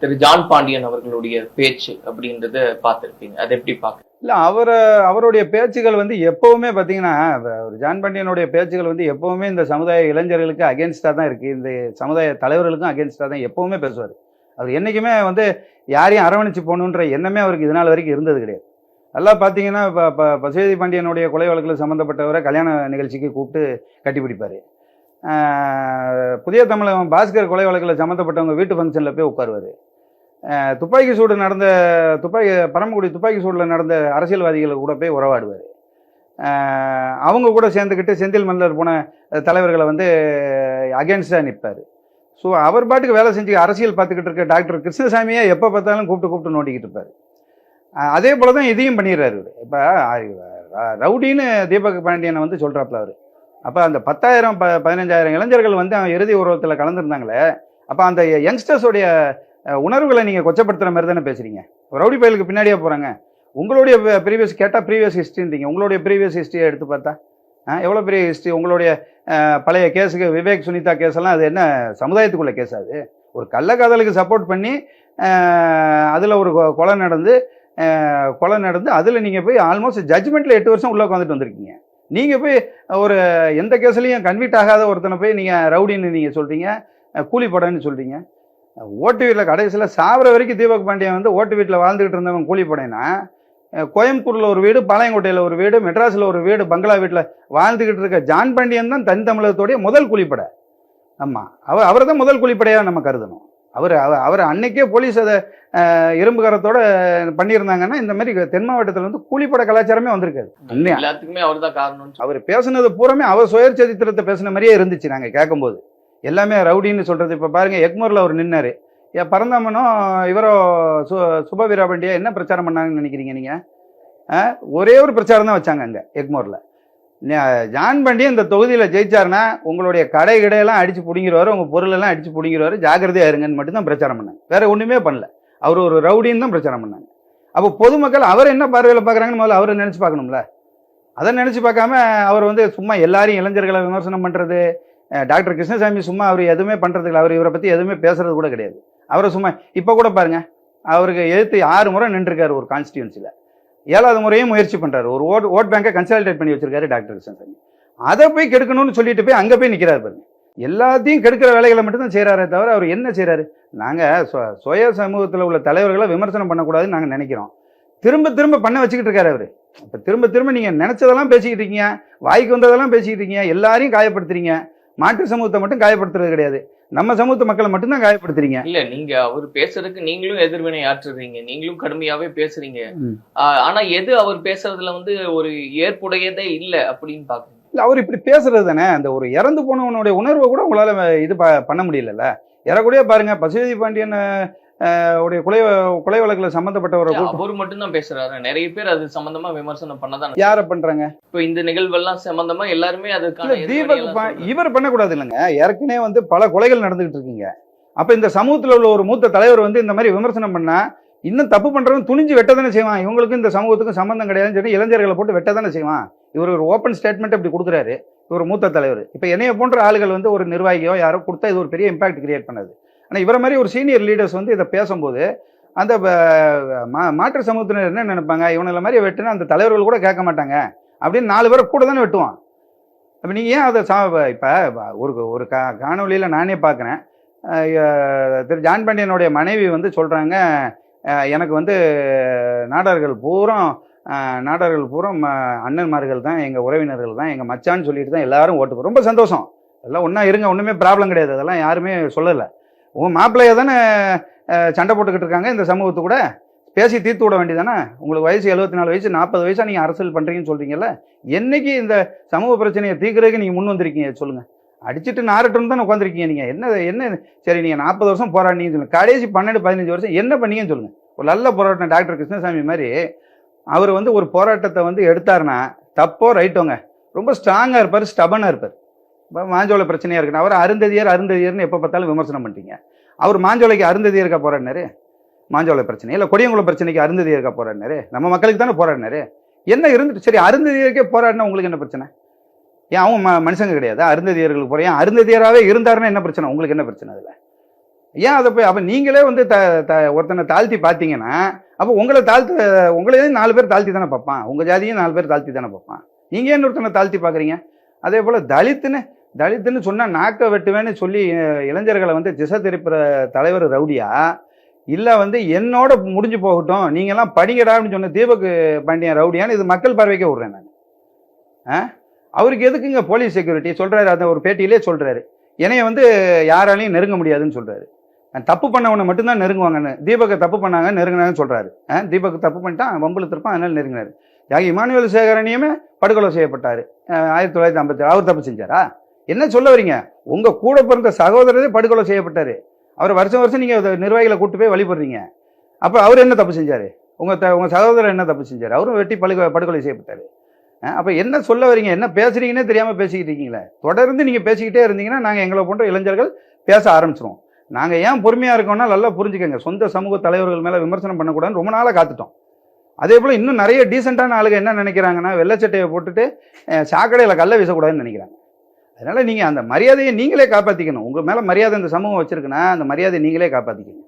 திரு John Pandian அவர்களுடைய பேச்சு அப்படின்றத பார்த்துருப்பீங்க. அதை எப்படி பார்க்க இல்லை அவரை அவருடைய பேச்சுகள் வந்து எப்பவுமே பார்த்தீங்கன்னா ஜான் பாண்டியனுடைய பேச்சுகள் வந்து எப்பவுமே இந்த சமுதாய இளைஞர்களுக்கு அகேன்ஸ்டாக தான் இருக்குது இந்த சமுதாய தலைவர்களுக்கும் அகேன்ஸ்டாக தான் எப்பவுமே பேசுவார். அவர் என்றைக்குமே வந்து யாரையும் அரவணைச்சு போகணுன்ற எண்ணமே அவருக்கு இது நாள் வரைக்கும் இருந்தது கிடையாது. நல்லா பார்த்தீங்கன்னா இப்போ பசுபதி பாண்டியனுடைய கொலை வழக்கில் சம்மந்தப்பட்டவரை கல்யாண நிகழ்ச்சிக்கு கூப்பிட்டு கட்டிப்பிடிப்பார் புதிய தமிழகம் பாஸ்கர் கொலை வழக்கில் சம்மந்தப்பட்டவங்க வீட்டு ஃபங்க்ஷனில் போய் உட்காருவார். துப்பாக்கி சூடு நடந்த துப்பாக்கி பரமக்குடி துப்பாக்கி சூடில் நடந்த அரசியல்வாதிகள் கூட போய் உறவாடுவார். அவங்க கூட சேர்ந்துக்கிட்டு செந்தில் மல்லர் போன தலைவர்களை வந்து அகேன்ஸ்டாக நிற்பார் ஸோ அவர் பாட்டுக்கு வேலை செஞ்சு அரசியல் பார்த்துக்கிட்டு இருக்க டாக்டர் கிருஷ்ணசாமியை எப்போ பார்த்தாலும் கூப்பிட்டு கூப்பிட்டு நோண்டிக்கிட்டு இருப்பார். அதே போல தான் இதையும் பண்ணிடுறாரு இப்போ ரவுடின்னு தீபக் பாண்டியனை வந்து சொல்கிறாப்புல அவர். அப்போ அந்த பத்தாயிரம் ப பதினஞ்சாயிரம் இளைஞர்கள் வந்து அவன் இறுதி உருவத்தில் கலந்துருந்தாங்களே அப்போ அந்த யங்ஸ்டர்ஸோடைய உணர்வுகளை நீங்கள் கொச்சப்படுத்துகிற மாதிரி தானே பேசுகிறீங்க ரவுடி பயலுக்கு பின்னாடியே போகிறாங்க உங்களுடைய ப்ரீவியஸ் கேட்டால் ப்ரீவியஸ் ஹிஸ்ட்ரின்றீங்க உங்களுடைய ப்ரீவியஸ் ஹிஸ்ட்ரியை எடுத்து பார்த்தா எவ்வளோ பெரிய ஹிஸ்ட்ரி உங்களுடைய பழைய கேஸுக்கு விவேக் சுனிதா கேஸ் எல்லாம் அது என்ன சமுதாயத்துக்குள்ளே கேஸ் அது? ஒரு கள்ளக்காதலுக்கு சப்போர்ட் பண்ணி அதில் ஒரு கொ- கொலை நடந்து கொலை நடந்து அதில் நீங்கள் போய் ஆல்மோஸ்ட் ஜட்ஜ்மெண்ட்டில் எட்டு வருஷம் உள்ளே உட்காந்துட்டு வந்திருக்கீங்க. நீங்கள் போய் ஒரு எந்த கேஸ்லையும் கன்விக்ட் ஆகாத ஒருத்தனை போய் நீங்கள் ரவுடின்னு நீங்கள் சொல்கிறீங்க கூலி படம்னு சொல்கிறீங்க ஓட்டு வீட்டில் கடைசியில் சாவர வரைக்கும் தீபக் பாண்டியன் வந்து ஓட்டு வீட்டில் வாழ்ந்துக்கிட்டு இருந்தவன் கூலி படையனா கோயம்புத்தூரில் ஒரு வீடு பாளையங்கோட்டையில் ஒரு வீடு மெட்ராஸில் ஒரு வீடு பங்களா வீட்டில் வாழ்ந்துக்கிட்டு இருக்க ஜான் பாண்டியன் தான் தனித்தமிழகத்தோடைய முதல் கூலிப்படை ஆமாம் அவர் அவர் தான் முதல் கூலிப்படையாக நம்ம கருதணும். அவர் அவர் அன்னைக்கே போலீஸ் அதை அஹ், இரும்பு கரத்தோட பண்ணியிருந்தாங்கன்னா இந்த மாதிரி தென் மாவட்டத்தில் வந்து கூலிப்படை கலாச்சாரமே வந்திருக்காது. எல்லாத்துக்குமே அவர் தான் காரணம்னு அவர் பேசுனது பூராமே அவர் சுயச்சரித்திரத்தை பேசின மாதிரியே இருந்துச்சு நாங்கள் கேட்கும்போது. எல்லாமே ரவுடின்னு சொல்கிறது இப்போ பாருங்கள் எக்மூரில் அவர் நின்னாரு. ஏன் பரந்தாமனும் இவரோ சு சுப வீராபண்டியா என்ன பிரச்சாரம் பண்ணாங்கன்னு நினைக்கிறீங்க நீங்கள் ஒரே ஒரு பிரச்சாரம் தான் வச்சாங்க அங்கே எக்மூரில். ஜான் பாண்டி இந்த தொகுதியில் ஜெயிச்சாருன்னா உங்களுடைய கடை கடையெல்லாம் அடித்து பிடிங்கிருவாரு உங்கள் பொருளெல்லாம் அடித்து பிடிங்கிருவாரு ஜாக்கிரதையாக இருங்கன்னு மட்டும்தான் பிரச்சாரம் பண்ணாங்க. வேறு ஒன்றுமே பண்ணல. அவர் ஒரு ரவுடின்னு தான் பிரச்சாரம் பண்ணாங்க. அப்போ பொதுமக்கள் அவர் என்ன பார்வையில் பார்க்குறாங்கன்னு முதல்ல அவரை நினச்சி பார்க்கணும்ல. அதை நினச்சி பார்க்காம அவர் வந்து சும்மா எல்லாரையும் இளைஞர்களை விமர்சனம் பண்ணுறது டாக்டர் கிருஷ்ணசாமி சும்மா அவர் எதுவுமே பண்ணுறது இல்லை அவர் இவரை பற்றி எதுவுமே பேசுறது கூட கிடையாது. அவரை சும்மா இப்போ கூட பாருங்கள் அவருக்கு எதிர்த்து ஆறு முறை நின்றுருக்காரு ஒரு கான்ஸ்டியூன்சியில் ஏழாவது முறையும் முயற்சி பண்ணுறாரு ஒரு ஓட் ஓட் பேங்கை கன்சாலிடேட் பண்ணி வச்சிருக்காரு டாக்டர் கிருஷ்ணசாமி அதை போய் கெடுக்கணும்னு சொல்லிட்டு போய் அங்கே போய் நிற்கிறாரு பாருங்க. எல்லாத்தையும் கெடுக்கிற வேலைகளை மட்டும்தான் செய்கிறாரே தவிர அவர் என்ன செய்கிறாரு நாங்கள் சுய சமூகத்தில் உள்ள தலைவர்களை விமர்சனம் பண்ணக்கூடாதுன்னு நாங்கள் நினைக்கிறோம். திரும்ப திரும்ப பண்ண வச்சுக்கிட்டு இருக்காரு அவர். இப்போ திரும்ப திரும்ப நீங்கள் நினச்சதெல்லாம் பேசிக்கிட்டு இருக்கீங்க. வாய்க்கு வந்ததெல்லாம் பேசிக்கிட்டு இருக்கீங்க. எல்லாரையும் காயப்படுத்துறீங்க. மாற்று சமூகத்தை மட்டும் காயப்படுத்துறது கிடையாது. நம்ம சமூகத்து மக்களை மட்டும்தான் காயப்படுத்துறீங்க. இல்ல நீங்க அவர் பேசுறதுக்கு நீங்களும் எதிர்வினை ஆற்றுறீங்க. நீங்களும் கடுமையாவே பேசுறீங்க. ஆனா எது அவர் பேசுறதுல வந்து ஒரு ஏற்புடையதே இல்ல அப்படின்னு பாக்குறீங்க? இல்லை அவர் இப்படி பேசுறது தானே. அந்த ஒரு இறந்து போனவனுடைய உணர்வை கூட உங்களால் இது பண்ண முடியலல்ல. இறக்கூடிய பாருங்க பசுபதி பாண்டியன் உடைய கொலை கொலை வழக்கில் சம்மந்தப்பட்டவரை அவர் மட்டும் தான் பேசுறாரு. நிறைய பேர் அது சம்பந்தமா விமர்சனம் பண்ணதான் யாரை பண்றாங்க? இப்ப இந்த நிகழ்வெல்லாம் சம்பந்தமா எல்லாருமே அதுக்கான தீபக். இவர் பண்ணக்கூடாது இல்லைங்க. ஏற்கனவே வந்து பல கொலைகள் நடந்துகிட்டு இருக்கீங்க. அப்ப இந்த சமூகத்துல உள்ள ஒரு மூத்த தலைவர் வந்து இந்த மாதிரி விமர்சனம் பண்ணா இன்னும் தப்பு பண்றவன் துணிஞ்சு வெட்ட தானே செய்வான். இவங்களுக்கும் இந்த சமூகத்துக்கும் சம்பந்தம் கிடையாதுன்னு சொல்லி இளைஞர்களை போட்டு வெட்ட தானே செய்வான். இவர் ஒரு ஓப்பன் ஸ்டேட்மெண்ட் அப்படி கொடுக்குறாரு. இவர் மூத்த தலைவர். இப்போ என்னைய போன்ற ஆளுகள் வந்து ஒரு நிர்வாகியோ யாரோ கொடுத்தா இது ஒரு பெரிய இம்பாக்ட் கிரியேட் பண்ணது. ஆனால் இவரை மாதிரி ஒரு சீனியர் லீடர்ஸ் வந்து இதை பேசும்போது அந்த ப- மா- மாற்று சமூகத்தினர் என்ன நினைப்பாங்க? இவனில் மாதிரி வெட்டுனா அந்த தலைவர்கள் கூட கேட்க மாட்டாங்க. அப்படின்னு நாலு பேரை கூட தானே வெட்டுவான். அப்போ நீங்கள் ஏன் அதை சா இப்போ ஒரு ஒரு கா காணொலியில் நானே பார்க்குறேன். திரு ஜான் பாண்டியனுடைய மனைவி வந்து சொல்கிறாங்க எனக்கு வந்து நாடார்கள் பூரா நாடார்கள் பூரா ம- அண்ணன்மார்கள் தான் எங்கள் உறவினர்கள் தான் எங்கள் மச்சான்னு சொல்லிட்டு தான் எல்லாரும் ஓட்டு ரொம்ப சந்தோஷம். எல்லாம் ஒன்றா இருங்க ஒன்றுமே ப்ராப்ளம் கிடையாது. அதெல்லாம் யாருமே சொல்லலை. உங்கள் மாப்பிள்ளைய தானே சண்டை போட்டுக்கிட்டு இருக்காங்க இந்த சமூகத்து கூட? பேசி தீர்த்து விட வேண்டியதானே? உங்களுக்கு வயசு எழுபத்தி நாலு வயசு நாற்பது வயசாக நீங்கள் அரசியல் பண்ணுறீங்கன்னு சொல்கிறீங்கல்ல என்னைக்கு இந்த சமூக பிரச்சனையை தீர்க்கறதுக்கு நீங்கள் முன் வந்திருக்கீங்க சொல்லுங்கள் அடிச்சுட்டு நாரட்டும் தானே உட்காந்துருக்கீங்க நீங்கள் என்ன என்ன சரி நீங்கள் நாற்பது வருஷம் போராடினீங்கன்னு சொல்லுங்கள் கடைசி பன்னெண்டு பதினஞ்சு வருஷம் என்ன பண்ணீங்கன்னு சொல்லுங்கள் ஒரு நல்ல போராட்டம் டாக்டர் கிருஷ்ணசாமி மாதிரி அவர் வந்து ஒரு போராட்டத்தை வந்து எடுத்தாருன்னா தப்போ ரைட்டோங்க. ரொம்ப ஸ்ட்ராங்காக இருப்பார் ஸ்டபனாக இருப்பார். இப்போ மாஞ்சோலை பிரச்சனையாக இருக்குன்னு அவர் அருந்ததியர் அருந்ததியர்னு எப்போ பார்த்தாலும் விமர்சனம் பண்ணிட்டீங்க. அவர் மாஞ்சோலைக்கு அருந்ததியருக்கா போறாரு மாஞ்சோலை பிரச்சனை. இல்லை கொடியங்குளம் பிரச்சனைக்கு அருந்ததியருக்கா போறாரு நம்ம மக்களுக்கு தானே போராடினாரு என்ன இருந்துட்டு சரி அருந்ததியருக்கே போராடினா உங்களுக்கு என்ன பிரச்சனை? ஏன் அவன் ம மனுஷங்க கிடையாது. அருந்ததியர்களுக்கு போகிறேன் ஏன் அருந்ததியராகவே இருந்தாருன்னா என்ன பிரச்சனை? உங்களுக்கு என்ன பிரச்சனை அதில்? ஏன் அதை போய் அப்போ நீங்களே வந்து த த ஒருத்தனை தாழ்த்தி பார்த்தீங்கன்னா அப்போ உங்களை தாழ்த்து உங்களையும் நாலு பேர் தாழ்த்தி தானே பார்ப்பான். உங்கள் ஜாதியும் நாலு பேர் தாழ்த்தி தானே பார்ப்பான். நீங்கள் ஏன் ஒருத்தனை தாழ்த்தி பார்க்குறீங்க? அதே போல் தலித்துன்னு தலித்துன்னு சொன்னால் நாக்க வெட்டுவேன்னு சொல்லி இளைஞர்களை வந்து திசை திருப்புற தலைவர் ரவுடியா? இல்லை வந்து என்னோட முடிஞ்சு போகட்டும் நீங்கள்லாம் படிங்கடான்னு சொன்ன தீபக் பாண்டியன் ரவுடியான்னு இது மக்கள் பார்வைக்கே விட்றேன் நான். ஆ அவருக்கு எதுக்குங்க போலீஸ் செக்யூரிட்டி? சொல்கிறாரு அந்த ஒரு பேட்டியிலே சொல்கிறாரு என்னைய வந்து யாராலையும் நெருங்க முடியாதுன்னு சொல்கிறாரு தப்பு பண்ணவனை மட்டும்தான் நெருங்குவாங்கன்னு தீபக்கை தப்பு பண்ணாங்க நெருங்கினாங்கன்னு சொல்கிறாரு தீபக் தப்பு பண்ணிட்டான் வம்புல திருப்பான் அதனால நெருங்கினாரு. தியாகி இமானுவேல் சேகரனையுமே படுகொலை செய்யப்பட்டார். ஆயிரத்தி தொள்ளாயிரத்தி ஐம்பத்தி அவர் தப்பு செஞ்சாரா? என்ன சொல்ல வரீங்க? உங்கள் கூட பிறந்த சகோதரரே படுகொலை செய்யப்பட்டார். அவர் வருஷம் வருஷம் நீங்கள் நிர்வாகிகளை கூட்டு போய் வழிபடுறீங்க. அப்போ அவர் என்ன தப்பு செஞ்சார்? உங்கள் த உங்கள் சகோதரர் என்ன தப்பு செஞ்சார்? அவரும் வெட்டி படுகொலை படுகொலை செய்யப்பட்டார். அப்போ என்ன சொல்ல வரீங்க? என்ன பேசுறீங்கன்னே தெரியாமல் பேசிக்கிட்டு இருக்கீங்களே. தொடர்ந்து நீங்கள் பேசிக்கிட்டே இருந்தீங்கன்னா நாங்கள் எங்களை போன்ற இளைஞர்கள் பேச ஆரம்பிச்சிருவோம். நாங்கள் ஏன் பொறுமையாக இருக்கோம்னா நல்லா புரிஞ்சுக்கோங்க. சொந்த சமூக தலைவர்கள் மேலே விமர்சனம் பண்ணக்கூடாதுன்னு ரொம்ப நாளாக காத்துட்டோம். அதே போல் இன்னும் நிறைய டீசெண்டான ஆளுங்க என்ன நினைக்கிறாங்கன்னா வெள்ளச்சட்டையை போட்டுட்டு சாக்கடையில் கல்லை வீசக்கூடாதுன்னு நினைக்கிறாங்க. அதனால் நீங்கள் அந்த மரியாதையை நீங்களே காப்பாற்றிக்கணும் உங்கள் மேலே மரியாதை இந்த சமூகம் வச்சுருக்குன்னா அந்த மரியாதையை நீங்களே காப்பாற்றிக்கணும்